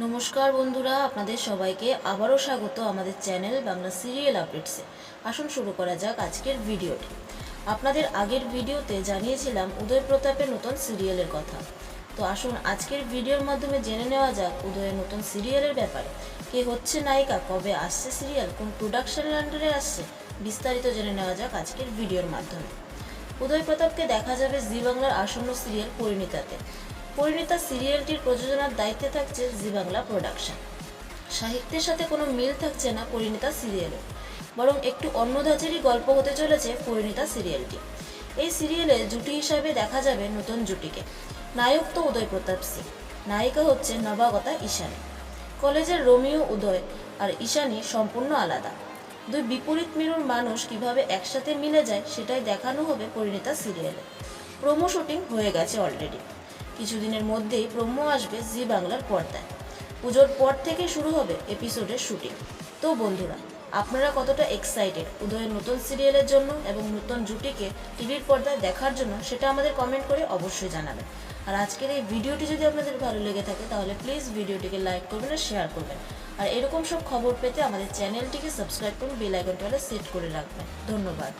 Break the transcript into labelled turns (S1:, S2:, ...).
S1: নমস্কার বন্ধুরা, আপনাদের সবাইকে আবারও স্বাগত আমাদের চ্যানেল বাংলা সিরিয়াল আপডেটসে। আসুন শুরু করা যাক আজকের ভিডিওটি। আপনাদের আগের ভিডিওতে জানিয়েছিলাম উদয় প্রতাপের নতুন সিরিয়ালের কথা। তো আসুন আজকের ভিডিওর মাধ্যমে জেনে নেওয়া যাক উদয়ের নতুন সিরিয়ালের ব্যাপারে। কে হচ্ছে নায়িকা, কবে আসছে সিরিয়াল, কোন প্রোডাকশনের আন্ডারে আসছে, বিস্তারিত জেনে নেওয়া যাক আজকের ভিডিওর মাধ্যমে। উদয় প্রতাপকে দেখা যাবে জি বাংলার আসন্ন সিরিয়াল পরিণীতাতে। পরিণীতা সিরিয়ালটির প্রযোজনার দায়িত্বে থাকছে জি বাংলা প্রোডাকশন। সাহিত্যের সাথে কোনো মিল থাকছে না পরিণীতা সিরিয়ালে, বরং একটু অন্য ধাঁচেরই গল্প হতে চলেছে পরিণীতা সিরিয়ালটি। এই সিরিয়ালে জুটি হিসাবে দেখা যাবে নতুন জুটিকে। নায়ক তো উদয় প্রতাপ সিং, নায়িকা হচ্ছে নবাগতা ঈশানী। কলেজের রোমিও উদয় আর ঈশানী সম্পূর্ণ আলাদা। দুই বিপরীত মেরুর মানুষ কীভাবে একসাথে মিলে যায় সেটাই দেখানো হবে পরিণীতা সিরিয়ালে। প্রোমো শুটিং হয়ে গেছে অলরেডি। কিছুদিনের মধ্যেই ব্রহ্ম আসবে জি বাংলার পর্দায়। পুজোর পর থেকে শুরু হবে এপিসোডের শুটিং তো বন্ধুরা, আপনারা কতটা এক্সাইটেড উদয়ের নতুন সিরিয়ালের জন্য এবং নতুন জুটিকে টিভির পর্দায় দেখার জন্য সেটা আমাদের কমেন্ট করে অবশ্যই জানাবেন। আর আজকের এই ভিডিওটি যদি আপনাদের ভালো লেগে থাকে, তাহলে প্লিজ ভিডিওটিকে লাইক করবেন আর শেয়ার করবেন। আর এরকম সব খবর পেতে আমাদের চ্যানেলটিকে সাবস্ক্রাইব করুন বেল আইকনটা সেট করে রাখবেন। ধন্যবাদ।